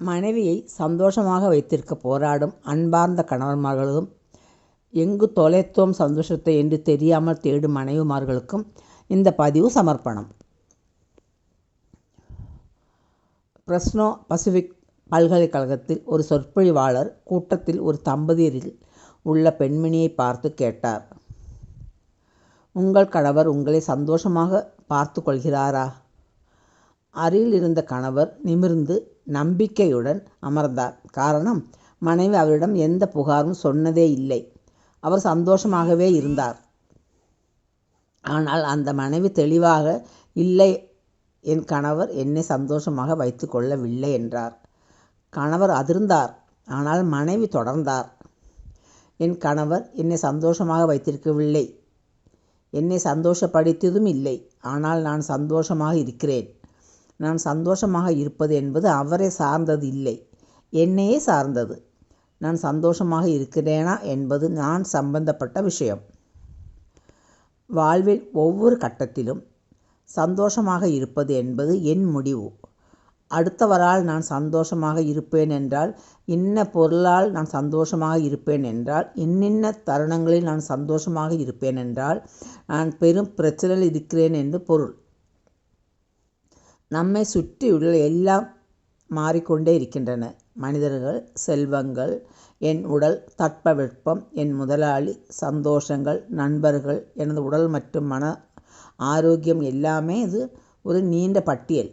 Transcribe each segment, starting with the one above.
மனைவியை சந்தோஷமாக வைத்திருக்க போராடும் அன்பார்ந்த கணவன்மார்களும் எங்கு தொலைத்தோம் சந்தோஷத்தை என்று தெரியாமல் தேடும் மனைவிமார்களுக்கும் இந்த பதிவு சமர்ப்பணம். பிரஸ்னோ பசிபிக் பல்கலைக்கழகத்தில் ஒரு சொற்பொழிவாளர் கூட்டத்தில் ஒரு தம்பதியரில் உள்ள பெண்மணியை பார்த்து கேட்டார். உங்கள் கணவர் உங்களை சந்தோஷமாக பார்த்து கொள்கிறாரா? அருகில் இருந்த கணவர் நிமிர்ந்து நம்பிக்கையுடன் அமர்ந்தார். காரணம் மனைவி அவரிடம் எந்த புகாரும் சொன்னதே இல்லை. அவர் சந்தோஷமாகவே இருந்தார். ஆனால் அந்த மனைவி தெளிவாக இல்லை என் கணவர் என்னை சந்தோஷமாக வைத்து கொள்ளவில்லை என்றார். கணவர் அதிர்ந்தார். ஆனால் மனைவி தொடர்ந்தார். என் கணவர் என்னை சந்தோஷமாக வைத்திருக்கவில்லை. என்னை சந்தோஷப்படுத்தியதும் இல்லை. ஆனால் நான் சந்தோஷமாக இருக்கிறேன். நான் சந்தோஷமாக இருப்பது என்பது அவரை சார்ந்தது இல்லை என்னையே சார்ந்தது. நான் சந்தோஷமாக இருக்கிறேனா என்பது நான் சம்பந்தப்பட்ட விஷயம். வாழ்வில் ஒவ்வொரு கட்டத்திலும் சந்தோஷமாக இருப்பது என்பது என் முடிவு. அடுத்தவரால் நான் சந்தோஷமாக இருப்பேன் என்றால் இன்ன பொருளால் நான் சந்தோஷமாக இருப்பேன் என்றால் இன்னின்ன தருணங்களில் நான் சந்தோஷமாக இருப்பேன் என்றால் நான் பெரும் பிரச்சனையில் இருக்கிறேன் என்று பொருள். நம்மை சுற்றியுள்ள எல்லாம் மாறிக்கொண்டே இருக்கின்றன. மனிதர்கள் செல்வங்கள் என் உடல் தட்பவெப்பம் என் முதலாளி சந்தோஷங்கள் நண்பர்கள் எனது உடல் மற்றும் மன ஆரோக்கியம் எல்லாமே இது ஒரு நீண்ட பட்டியல்.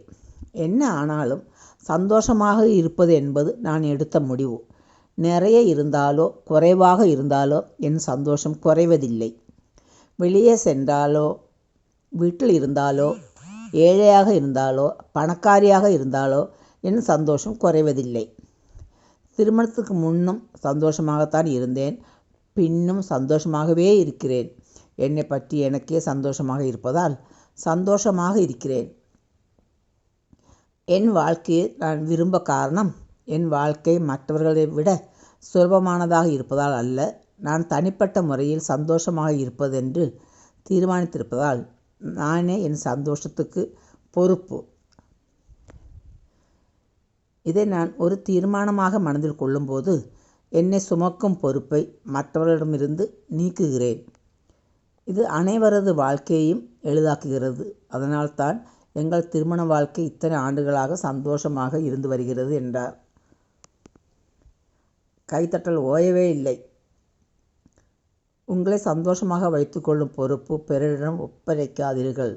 என்ன ஆனாலும் சந்தோஷமாக இருப்பது என்பது நான் எடுத்த முடிவு. நிறைய இருந்தாலோ குறைவாக இருந்தாலோ என் சந்தோஷம் குறைவதில்லை. வெளியே சென்றாலோ வீட்டில் இருந்தாலோ ஏழையாக இருந்தாலோ பணக்காரியாக இருந்தாலோ என் சந்தோஷம் குறைவதில்லை. திருமணத்துக்கு முன்னும் சந்தோஷமாகத்தான் இருந்தேன். பின்னும் சந்தோஷமாகவே இருக்கிறேன். என்னை பற்றி எனக்கே சந்தோஷமாக இருப்பதால் சந்தோஷமாக இருக்கிறேன். என் வாழ்க்கையை நான் விரும்ப காரணம் என் வாழ்க்கை மற்றவர்களை விட சுலபமானதாக இருப்பதால் அல்ல நான் தனிப்பட்ட முறையில் சந்தோஷமாக இருப்பதென்று தீர்மானித்திருப்பதால் நானே என் சந்தோஷத்துக்கு பொறுப்பு. இதை நான் ஒரு தீர்மானமாக மனதில் கொள்ளும்போது என்னை சுமக்கும் பொறுப்பை மற்றவர்களிடமிருந்து நீக்குகிறேன். இது அனைவரது வாழ்க்கையையும் எளிதாக்குகிறது. அதனால்தான் எங்கள் திருமண வாழ்க்கை இத்தனை ஆண்டுகளாக சந்தோஷமாக இருந்து வருகிறது என்றார். கைத்தட்டல் ஓயவே இல்லை. உங்களை சந்தோஷமாக வைத்துக்கொள்ளும் பொறுப்பு பிறரிடம் ஒப்படைக்காதீர்கள்.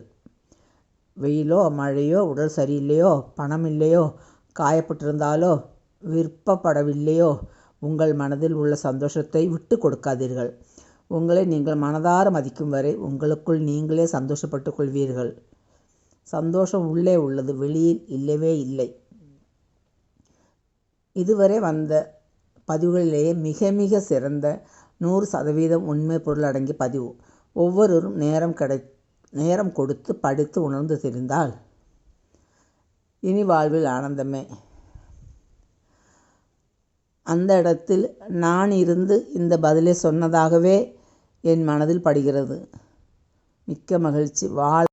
வெயிலோ மழையோ உடல் சரியில்லையோ பணம் இல்லையோ காயப்பட்டிருந்தாலோ விருப்பப்படவில்லையோ உங்கள் மனதில் உள்ள சந்தோஷத்தை விட்டு கொடுக்காதீர்கள். உங்களை நீங்கள் மனதார மதிக்கும் வரை உங்களுக்குள் நீங்களே சந்தோஷப்பட்டு கொள்வீர்கள். சந்தோஷம் உள்ளே உள்ளது வெளியில் இல்லவே இல்லை. இதுவரை வந்த பதிவுகளிலேயே மிக மிக சிறந்த நூறு சதவீதம் உண்மை பொருள் அடங்கிய பதிவு. ஒவ்வொருவரும் நேரம் கிடை நேரம் கொடுத்து படித்து உணர்ந்து தெரிந்தால் இனி வாழ்வில் ஆனந்தமே. அந்த இடத்தில் நான் இருந்து இந்த பதிலை சொன்னதாகவே என் மனதில் படுகிறது. மிக்க மகிழ்ச்சி. வாழ்